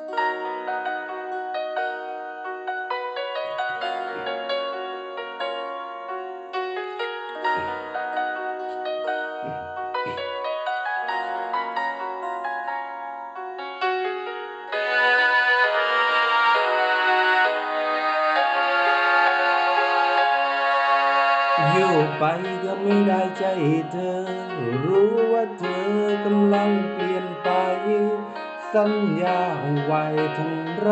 อยู่ไปก็ไม่ได้ใจเธอ รู้ว่าเธอกำลังเปลี่ยนไป สัญญาไว้ทั้งไร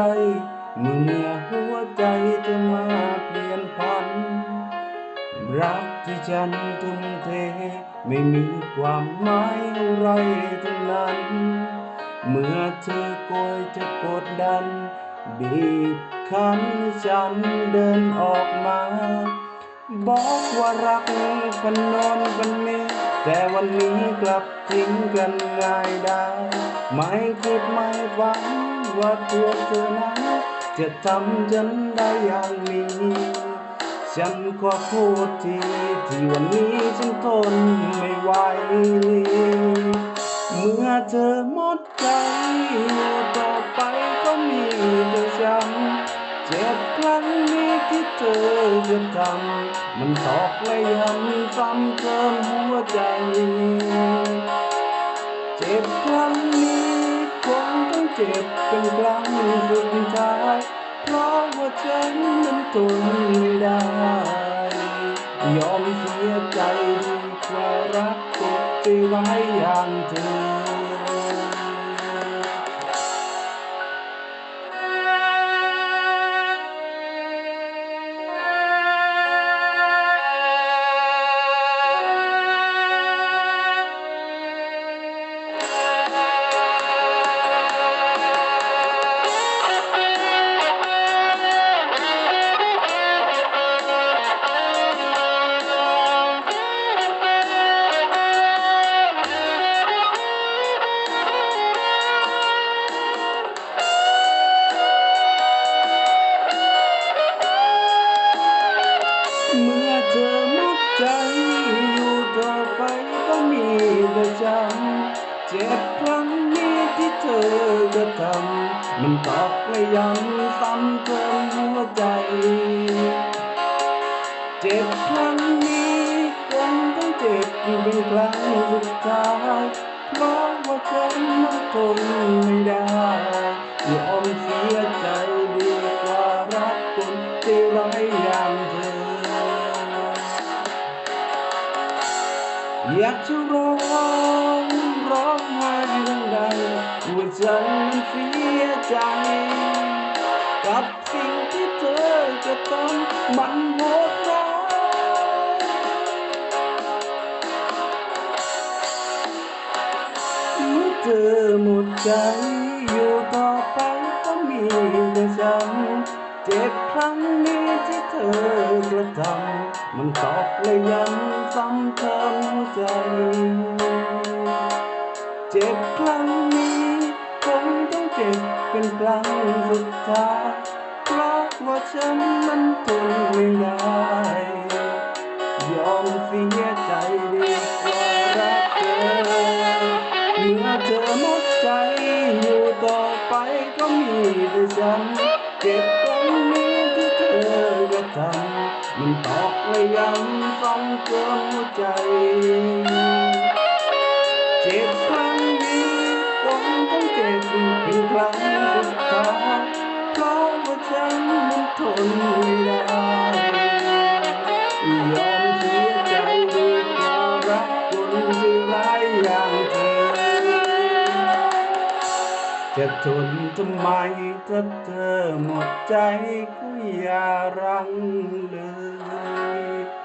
เมื่อหัวใจเธอมาเปลี่ยนพัน รักที่ฉันทุ่มเท ไม่มีความหมายอะไรทั้งนั้น เมื่อเธอโกยจะกดดัน บีบคั้นฉันเดินออกมา บอกว่ารักพันนอนพันนี้ แต่วันนี้กลับทิ้งกันง่ายได้ไม่คิดไม่ฝันว่าตัวเธอนั้นจะทำฉันได้อย่างนี้ ฉันขอโทษทีที่วันนี้ฉันทนไม่ไหว เมื่อเธอหมดใจต่อไปก็มีแต่ฉันเจ็บครั้งนี้ ที่เธอจะทำมันตอกและย้ำซ้ำเติมหัวใจ เจ็บครั้งนี้คงต้องเจ็บเป็นครั้งสุดท้าย เพราะว่าฉันนั้นทนไม่ได้ ยอมเสียใจดีกว่ารักเก็บไปไว้อย่างเธอ เมื่อเธอหมดใจอยู่ต่อไปก็มีแต่ฉันเจ็บครั้งนี้ที่เธอกระทำมันตอกและย้ำซ้ำเติมหัวใจ เจ็บครั้งนี้คงต้องเจ็บเป็นครั้งสุดท้ายเพราะว่าฉันนั้นทนไม่ได้ยอม อยากจะร้องร้องไห้ดังๆว่าฉันนั้นเสียใจ กับสิ่งที่เธอจะทำมันโหดร้ายเมื่อเธอหมดใจอยู่ต่อไปก็มีแต่ฉันเจ็บครั้งนี้ เธอกระทำมันตอกและย้ำซ้ำเติมใจ เจ็บครั้งนี้คงต้องเจ็บเป็นครั้งสุดท้ายเพราะว่าฉันมันทนไม่ได้ยอมเสียใจดีกว่ารักเธอเมื่อเธอหมดใจอยู่ต่อไปก็มีแต่ฉันเจ็บ มันตอกและย้ำซ้ำเติมหัวใจ เจ็บครั้งนี้คงต้องเจ็บเป็นครั้งสุดท้ายเพราะว่าฉันมันทนไม่ได้ จะทนทำไมถ้าเธอหมดใจก็อย่ารังเลย